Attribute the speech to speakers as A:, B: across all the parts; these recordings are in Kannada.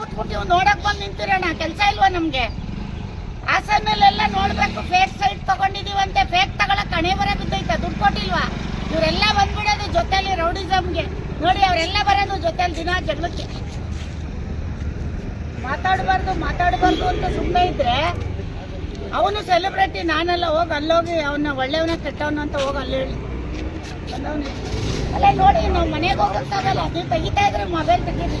A: ಬಿಟ್ಬಿಟ್ಟು ನೋಡಕ್ ಬಂದ್ ನಿಂತಿರೋಣ? ಕೆಲಸ ಇಲ್ವಾ ನಮ್ಗೆ? ಹಾಸನಲ್ಲೆಲ್ಲ ನೋಡ್ಬೇಕು ಫೇಕ್ ಸೈಟ್ ತಗೊಂಡಿದೀವಂತೆ ಫೇಕ್ ತಗೊಳಕ್ ಹಣೆ ಬರ ಬಿದ್ದೈತ ದುಡ್ಡು ಕೊಟ್ಟಿಲ್ವಾ? ಇವರೆಲ್ಲ ಬಂದ್ಬಿಡೋದು ಜೊತೆಲಿ ರೌಡಿಸಮ್ಗೆ. ನೋಡಿ, ಅವರೆಲ್ಲ ಬರೋದು ಜೊತೆಲಿ ದಿನ ಜಗಳಕ್ಕೆ ಮಾತಾಡಬಾರ್ದು ಮಾತಾಡಬಾರ್ದು ಅಂತ ಸುಮ್ಮನೆ ಇದ್ರೆ, ಅವನು ಸೆಲೆಬ್ರಿಟಿ ನಾನೆಲ್ಲ, ಹೋಗಿ ಅಲ್ಲೋಗಿ ಅವನ ಒಳ್ಳೆಯವನ, ಕೆಟ್ಟವನ ಅಂತ ಹೋಗಿ ಅಲ್ಲಿ ಹೇಳಿ. ಅಲ್ಲ ನೋಡಿ, ನಾವು ಮನೆಗೆ ಹೋಗಕ್ಕಾಗಲ್ಲ ನೀವು ತೆಗಿತಾ ಇದ್ರೆ ಮೊಬೈಲ್ ತೆಗೀರಿ.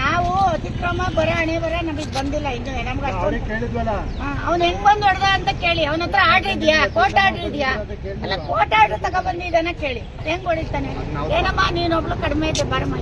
A: ನಾವು
B: ಅತಿಕ್ರಮ
A: ಬರೋ ಹಣೆ ಬರ ನಮಗ್ ಬಂದಿಲ್ಲ ಇನ್ನು ನಮ್ಗೆ ಅವ್ನ ಹೆಂಗ್ ಬಂದ್ ಹೊಡೆದ ಅಂತ ಕೇಳಿ ಅವನ ಹತ್ರ ಆರ್ಡರ್ ಇದೆಯಾ? ಕೋರ್ಟ್ ಆರ್ಡರ್ ಇದೆಯಾ? ಅಲ್ಲ ಕೋರ್ಟ್ ಆರ್ಡರ್ ತಗೊಬಂದಿದ್ದಾನ ಕೇಳಿ. ಹೆಂಗ್ ಹೊಡಿತಾನೆ? ಏನಮ್ಮ ನೀನೊಬ್ಳು ಕಡಿಮೆ ಇದೆ ಬರಮ್ಮ.